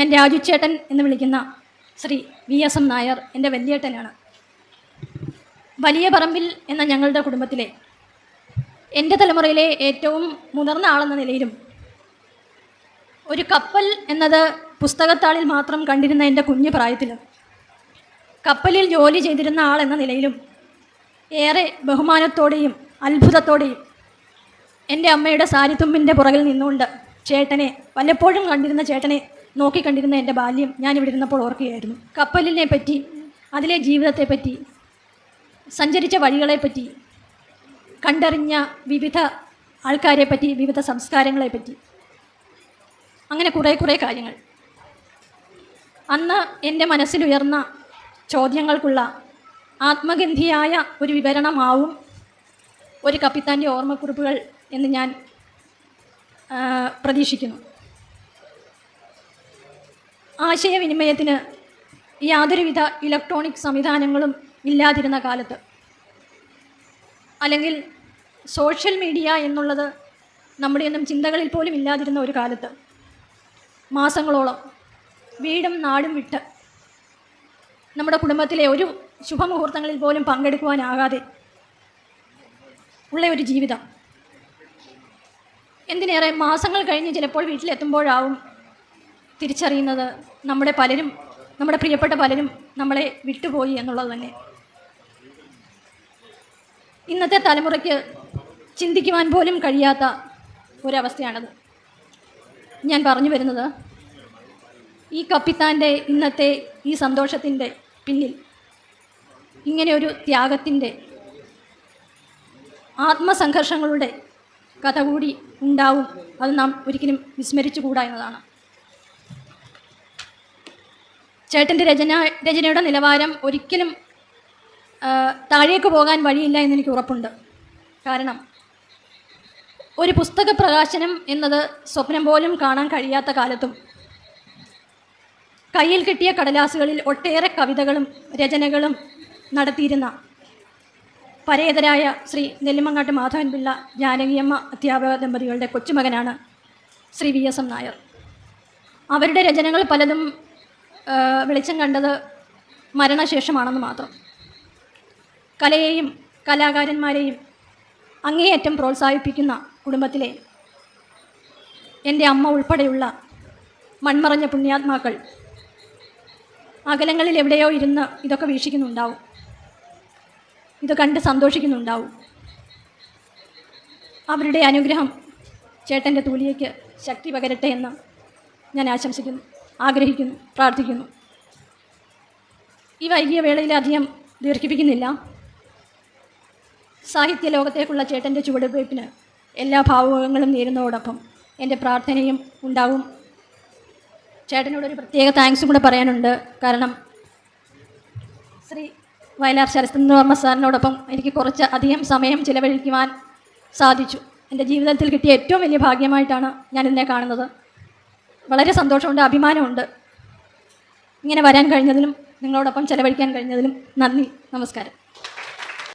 ഞാൻ രാജുച്ചേട്ടൻ എന്ന് വിളിക്കുന്ന Shri V S M Nair എന്റെ വലിയേട്ടനാണ്. വലിയ പറമ്പിൽ എന്ന ഞങ്ങളുടെ കുടുംബത്തിലെ എന്റെ തലമുറയിലെ ഏറ്റവും മുതിർന്ന ആളെന്ന നിലയിലും ഒരു കപ്പൽ എന്നത് പുസ്തകത്താളിൽ മാത്രം കണ്ടിരുന്ന എന്റെ കുഞ്ഞു പ്രായത്തിൽ കപ്പലിൽ ജോലി ചെയ്തിരുന്ന ആൾ എന്ന നിലയിലും ഏറെ ബഹുമാനത്തോടെയും അത്ഭുതത്തോടെയും എന്റെ അമ്മയുടെ സാരിത്തുമ്പിന്റെ പുറകിൽ നിന്നുകൊണ്ട് ചേട്ടനെ വല്ലപ്പോഴും കണ്ടിരുന്ന ചേട്ടനെ നോക്കിക്കണ്ടിരുന്ന എന്റെ ബാല്യം ഞാൻ ഇവിടെ ഇരുന്നപ്പോൾ ഓർക്കുകയായിരുന്നു. കപ്പലിനെ പറ്റി അതിലെ ജീവിതത്തെപ്പറ്റി സഞ്ചരിച്ച വഴികളെപ്പറ്റി കണ്ടറിഞ്ഞ വിവിധ ആൾക്കാരെപ്പറ്റി വിവിധ സംസ്കാരങ്ങളെപ്പറ്റി. അങ്ങനെ കുറേ കുറേ കാര്യങ്ങൾ. അന്ന് എന്റെ മനസ്സിലുയർന്ന ചോദ്യങ്ങൾക്കുള്ള ആത്മഗന്ധിയായ ഒരു വിവരണമാവും ഒരു കപ്പിത്താന്റെ ഓർമ്മക്കുറിപ്പുകൾ എന്ന് ഞാൻ പ്രതീക്ഷിക്കുന്നു. ആശയവിനിമയത്തിന് യാതൊരുവിധ ഇലക്ട്രോണിക് സംവിധാനങ്ങളും ഇല്ലാതിരുന്ന കാലത്ത്. അല്ലെങ്കിൽ സോഷ്യൽ മീഡിയ എന്നുള്ളത് നമ്മുടെയൊന്നും ചിന്തകളിൽ പോലും ഇല്ലാതിരുന്ന ഒരു കാലത്ത്. മാസങ്ങളോളം വീടും നാടും വിട്ട് നമ്മുടെ കുടുംബത്തിലെ ഒരു ശുഭമുഹൂർത്തങ്ങളിൽ പോലും പങ്കെടുക്കുവാനാകാതെ ഉള്ള ഒരു ജീവിതം. എന്തിനേറെ മാസങ്ങൾ കഴിഞ്ഞ് ചിലപ്പോൾ വീട്ടിലെത്തുമ്പോഴാവും തിരിച്ചറിയുന്നത് നമ്മുടെ പലരും നമ്മുടെ പ്രിയപ്പെട്ട പലരും നമ്മളെ വിട്ടുപോയി എന്നുള്ളത് തന്നെ. ഇന്നത്തെ തലമുറയ്ക്ക് ചിന്തിക്കുവാൻ പോലും കഴിയാത്ത ഒരവസ്ഥയാണത്. ഞാൻ പറഞ്ഞു വരുന്നത് ഈ കപ്പിത്താന്റെ ഇന്നത്തെ ഈ സന്തോഷത്തിന്റെ പിന്നിൽ ഇങ്ങനെ ഒരു ത്യാഗത്തിന്റെ ആത്മസംഘർഷങ്ങളുടെ കഥ കൂടി ഉണ്ടാവും. അത് നാം ഒരിക്കലും വിസ്മരിച്ചുകൂടാ എന്നതാണ്. ചേട്ടന്റെ രചന രചനയുടെ നിലവാരം ഒരിക്കലും താഴേക്ക് പോകാൻ വഴിയില്ല എന്ന് എനിക്ക് ഉറപ്പുണ്ട്. കാരണം ഒരു പുസ്തക പ്രകാശനം എന്നത് സ്വപ്നം പോലും കാണാൻ കഴിയാത്ത കാലത്തും കയ്യിൽ കിട്ടിയ കടലാസുകളിൽ ഒട്ടേറെ കവിതകളും രചനകളും നടത്തിയിരുന്ന പരേതരായ ശ്രീ നെല്ലിമങ്ങാട്ട് മാധവൻപിള്ള ജാനകിയമ്മ അധ്യാപക ദമ്പതികളുടെ കൊച്ചുമകനാണ് Shri V S M Nair. അവരുടെ രചനകൾ പലതും വെളിച്ചം കണ്ടത് മരണശേഷമാണെന്ന് മാത്രം. കലയെയും കലാകാരന്മാരെയും അങ്ങേയറ്റം പ്രോത്സാഹിപ്പിക്കുന്ന കുടുംബത്തിലെ എന്റെ അമ്മ ഉൾപ്പെടെയുള്ള മൺമറഞ്ഞ പുണ്യാത്മാക്കൾ അകലങ്ങളിൽ എവിടെയോ ഇരുന്ന് ഇതൊക്കെ വീക്ഷിക്കുന്നുണ്ടാവും. ഇത് കണ്ട് സന്തോഷിക്കുന്നുണ്ടാവും. അവരുടെ അനുഗ്രഹം ചേട്ടന്റെ തൂലിയയ്ക്ക് ശക്തി പകരട്ടെ എന്ന് ഞാൻ ആശംസിക്കുന്നു. ആഗ്രഹിക്കുന്നു പ്രാർത്ഥിക്കുന്നു. ഈ വൈകിയ വേളയിൽ അധികം ദീർഘിപ്പിക്കുന്നില്ല. സാഹിത്യ ലോകത്തേക്കുള്ള ചേട്ടന്റെ ചുവടുവയ്പ്പിന് എല്ലാ ഭാവുകങ്ങളും നേരുന്നതോടൊപ്പം എന്റെ പ്രാർത്ഥനയും ഉണ്ടാവും. ചേട്ടനോടൊരു പ്രത്യേക താങ്ക്സും കൂടെ പറയാനുണ്ട്. കാരണം ശ്രീ വയലാർ ശരത്ചന്ദ്രവർമ്മ സാറിനോടൊപ്പം എനിക്ക് കുറച്ച് അധികം സമയം ചിലവഴിക്കുവാൻ സാധിച്ചു. എന്റെ ജീവിതത്തിൽ കിട്ടിയ ഏറ്റവും വലിയ ഭാഗ്യമായിട്ടാണ് ഞാനിതിനെ കാണുന്നത്. വളരെ സന്തോഷമുണ്ട് അഭിമാനമുണ്ട്. ഇങ്ങനെ വരാൻ കഴിഞ്ഞതിലും നിങ്ങളോടൊപ്പം ചെലവഴിക്കാൻ കഴിഞ്ഞതിലും നന്ദി നമസ്കാരം.